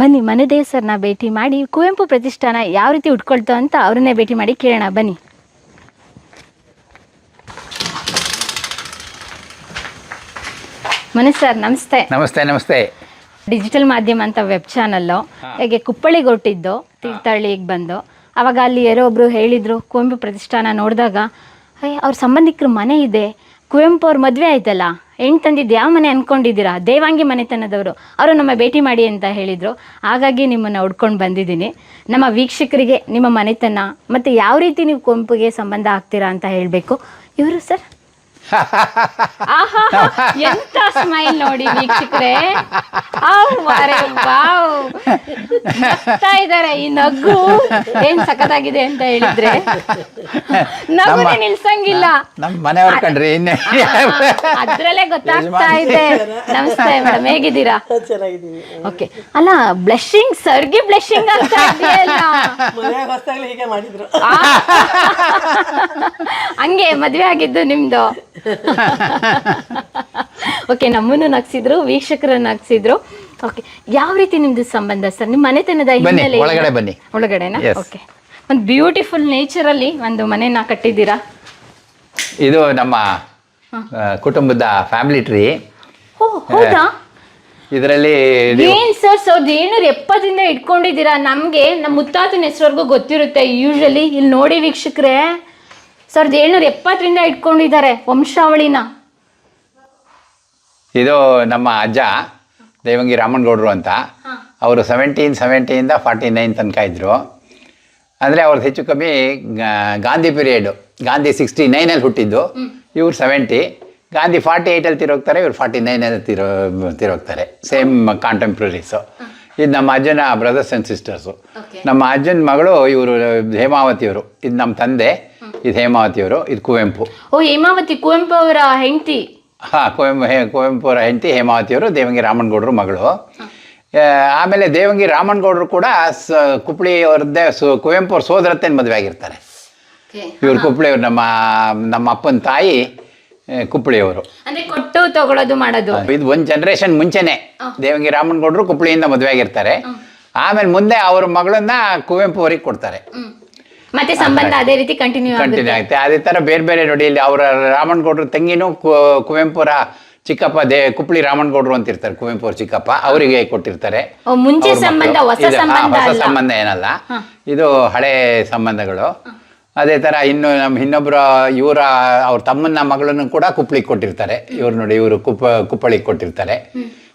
ಬನ್ನಿ ಮನೆ ಸರ್ನ ಭೇಟಿ ಮಾಡಿ ಕುವೆಂಪು ಪ್ರತಿಷ್ಠಾನ ಯಾವ ರೀತಿ ಉಟ್ಕೊಳ್ತೋ ಅಂತ ಅವ್ರನ್ನೇ ಭೇಟಿ ಮಾಡಿ ಕೇಳೋಣ ಬನ್ನಿ. ಮನೆ ಸರ್ ನಮಸ್ತೆ. ನಮಸ್ತೆ ನಮಸ್ತೆ. ಡಿಜಿಟಲ್ ಮಾಧ್ಯಮ ಅಂತ ವೆಬ್ ಚಾನಲ್ಲು ಹೇಗೆ ಕುಪ್ಪಳಿಗೆ ಹೊಟ್ಟಿದ್ದು ತೀರ್ಥಹಳ್ಳಿಗೆ ಬಂದು. ಅವಾಗ ಅಲ್ಲಿ ಯಾರೋ ಒಬ್ರು ಹೇಳಿದ್ರು ಕುವೆಂಪು ಪ್ರತಿಷ್ಠಾನ ನೋಡಿದಾಗ ಅಯ್ಯ ಅವ್ರ ಸಂಬಂಧಿಕರ ಮನೆ ಇದೆ. ಕುವೆಂಪು ಅವ್ರ ಮದುವೆ ಆಯ್ತಲ್ಲ? ಹೆಣ್ಣು ತಂದಿದ್ದು ಯಾವ ಮನೆ ಅನ್ಕೊಂಡಿದ್ದೀರಾ? ದೇವಾಂಗಿ ಮನೆತನದವರು. ಅವರು ನಮ್ಮ ಭೇಟಿ ಮಾಡಿ ಅಂತ ಹೇಳಿದರು. ಹಾಗಾಗಿ ನಿಮ್ಮನ್ನು ಹುಡ್ಕೊಂಡು ಬಂದಿದ್ದೀನಿ. ನಮ್ಮ ವೀಕ್ಷಕರಿಗೆ ನಿಮ್ಮ ಮನೆತನ ಮತ್ತು ಯಾವ ರೀತಿ ನೀವು ಕೊಂಪಿಗೆ ಸಂಬಂಧ ಆಗ್ತೀರಾ ಅಂತ ಹೇಳಬೇಕು. ಇವರು ಸರ್. ಎಂತ ಸ್ಮೈಲ್ ನೋಡಿ ವೀಕ್ಷಕರೇ. ವಾವ್ ನಗ್ತಾ ಇದಾರೆ ಈ ನಗು ಏನ್ ಸಖತ್ತಾಗಿದೆ ಅಂತ ಹೇಳಿದ್ರೆ. ನಗು ನಮ್ಮ- ನಿಲ್ಸಂಗಿಲ್ಲ. ನಮ್ ಮನೆಯವ್ರ ಕಂಡ್ರಿ ಇನ್ನೇ ಅದ್ರಲ್ಲೇ ಗೊತ್ತಾಗ್ತಾ ಇದೆ. ನಮಸ್ತೆ ಮೇಡಮ್ ಹೇಗಿದ್ದೀರಾ? ಚೆನ್ನಾಗಿದ್ದೀವಿ. ಓಕೆ ಅಲ್ಲ ಬ್ಲಶಿಂಗ್ ಸರ್ಗಿ ಬ್ಲಶಿಂಗ್ ಅಂತ ಇದೆಯಲ್ಲ ಮನೆಯಾಗ ಹೊಸ್ದಾಗ್ಲೇ ಹೀಗೆ ಮಾಡಿದ್ರು. ಆ. ಹಂಗೆ ಮದ್ವೆ ಆಗಿದ್ದು ನಿಮ್ದು. ಓಕೆ ನಮ್ಮನ್ನು ನಗ್ಸಿದ್ರು ವೀಕ್ಷಕರನ್ನ ನಗ್ಸಿದ್ರು. ಓಕೆ ಯಾವ ರೀತಿ ನಿಮ್ದು ಸಂಬಂಧ ಸರ್? ನಿಮ್ಮ ಮನೆತನದ ಬನ್ನಿ, ಹಿನ್ನೆಲೆ ಒಳಗಡೆ ಬನ್ನಿ. ಒಳಗಡೆನಾ? Yes. ಓಕೆ ಒಂದು ಬ್ಯೂಟಿಫುಲ್ ನೇಚರ್ ಅಲ್ಲಿ ಒಂದು ಮನೆನ ಕಟ್ಟಿದ್ದೀರಾ? ಇದು ನಮ್ಮ ಆ, ಕುಟುಂಬದ ಫ್ಯಾಮಿಲಿ ಟ್ರೀ ಓ ಹೌದಾ? ಇದರಲ್ಲಿ ಏನ್ ಸರ್? ಸಾವಿರದ ಏಳ್ನೂರ ಎಪ್ಪತ್ತರಿಂದ ಇಟ್ಕೊಂಡಿದ್ದೀರಾ? ನಮ್ಗೆ ನಮ್ಮ ಮುತ್ತಾತನ ಹೆಸರವರೆಗೂ ಗೊತ್ತಿರುತ್ತೆ. ಯೂಶಲಿ ಇಲ್ಲಿ ನೋಡಿ ವೀಕ್ಷಕರೇ ಸಾವಿರದ ಏಳ್ನೂರ ಎಪ್ಪತ್ತರಿಂದ ಇಟ್ಕೊಂಡಿದ್ದಾರೆ ವಂಶಾವಳಿನ? ಇದು ನಮ್ಮ ಅಜ್ಜ. ದೇವಂಗಿ ರಾಮನಗೌಡರು ಅಂತ ಅವರು ಸೆವೆಂಟೀನ್ ಸೆವೆಂಟಿಯಿಂದ ಫಾರ್ಟಿ ನೈನ್ ತನಕ ಇದ್ದರು ಅಂದರೆ ಅವ್ರದ್ದು ಹೆಚ್ಚು ಕಮ್ಮಿ ಗಾಂಧಿ ಪೀರಿಯಡು ಗಾಂಧಿ ಸಿಕ್ಸ್ಟಿ ನೈನಲ್ಲಿ ಹುಟ್ಟಿದ್ದು. ಇವ್ರು ಸೆವೆಂಟಿ ಗಾಂಧಿ ಫಾರ್ಟಿ ಏಯ್ಟಲ್ಲಿ ತಿರೋಗ್ತಾರೆ ಇವ್ರು ಫಾರ್ಟಿ ನೈನಲ್ಲಿ ತಿರೋ ತಿರೋಗ್ತಾರೆ. ಸೇಮ್ ಕಾಂಟೆಂಪ್ರರೀಸು ಇದು ನಮ್ಮ ಅಜ್ಜನ ಬ್ರದರ್ಸ್ ಆ್ಯಂಡ್ ಸಿಸ್ಟರ್ಸು ನಮ್ಮ ಅಜ್ಜನ ಮಗಳು ಇವರು ಹೇಮಾವತಿಯವರು. ಇದು ನಮ್ಮ ತಂದೆ ಇದು ಹೇಮಾವತಿಯವರು ಇದು ಕುವೆಂಪು. ಓ ಹೇಮಾವತಿ ಕುವೆಂಪು ಅವರ ಹೆಂಡತಿ. ಹಾಂ ಕುವೆಂಪು ಹೇ ಕುವೆಂಪು ಅವರ ಹೆಂಡತಿ ಹೇಮಾವತಿಯವರು ದೇವಂಗಿ ರಾಮನಗೌಡರು ಮಗಳು. ಆಮೇಲೆ ದೇವಂಗಿ ರಾಮನಗೌಡರು ಕೂಡ ಸ ಕುಪ್ಪಳಿ ಅವ್ರದ್ದೇ ಸು ಕುವೆಂಪು ಅವ್ರ ಸೋದರತ್ತೆನ ಮದುವೆ ಆಗಿರ್ತಾರೆ. ಇವ್ರು ಕುಪ್ಪಳಿಯವ್ರು ನಮ್ಮ ನಮ್ಮ ಅಪ್ಪನ ತಾಯಿ ಕುಪ್ಪಳಿಯವರು ಅಂದ್ರೆ ಕೊಟ್ಟು ತಗೊಳ್ಳೋದು ಮಾಡೋದು. ಇದು ಒಂದು ಜನ್ರೇಷನ್ ಮುಂಚೆನೆ ದೇವಂಗಿ ರಾಮನಗೌಡರು ಕುಪ್ಪಳಿಯಿಂದ ಮದುವೆ ಆಗಿರ್ತಾರೆ. ಆಮೇಲೆ ಮುಂದೆ ಅವ್ರ ಮಗಳನ್ನ ಕುವೆಂಪು ಅವರಿಗೆ ಕೊಡ್ತಾರೆ. ಮತ್ತೆ ಸಂಬಂಧ ಅದೇ ರೀತಿ ಕಂಟಿನ್ಯೂ ಕಂಟಿನ್ಯೂ ಆಗುತ್ತೆ. ಅದೇ ತರ ಬೇರೆ ಬೇರೆ ನೋಡಿ ಇಲ್ಲಿ ಅವರ ರಾಮನಗೌಡರು ತಂಗಿನೂ ಕುವೆಂಪುರ ಚಿಕ್ಕಪ್ಪ ದೇ ಕುಪ್ಪಳಿ ರಾಮನಗೌಡರು ಅಂತ ಇರ್ತಾರೆ ಕುವೆಂಪು ಅವ್ರ ಚಿಕ್ಕಪ್ಪ ಅವರಿಗೆ ಕೊಟ್ಟಿರ್ತಾರೆ. ಮುಂಚೆ ಸಂಬಂಧ, ಹೊಸ ಸಂಬಂಧ ಏನಲ್ಲ. ಇದು ಹಳೆ ಸಂಬಂಧಗಳು. ಅದೇ ತರ ಇನ್ನು ನಮ್ಮ ಇನ್ನೊಬ್ರು ಇವರ ಅವ್ರ ತಮ್ಮನ ಮಗಳನ್ನು ಕೂಡ ಕುಪ್ಪಳಿಗೆ ಕೊಟ್ಟಿರ್ತಾರೆ. ಇವ್ರು ನೋಡಿ ಇವರು ಕುಪ್ಪ ಕುಪ್ಪಳಿಗೆ ಕೊಟ್ಟಿರ್ತಾರೆ.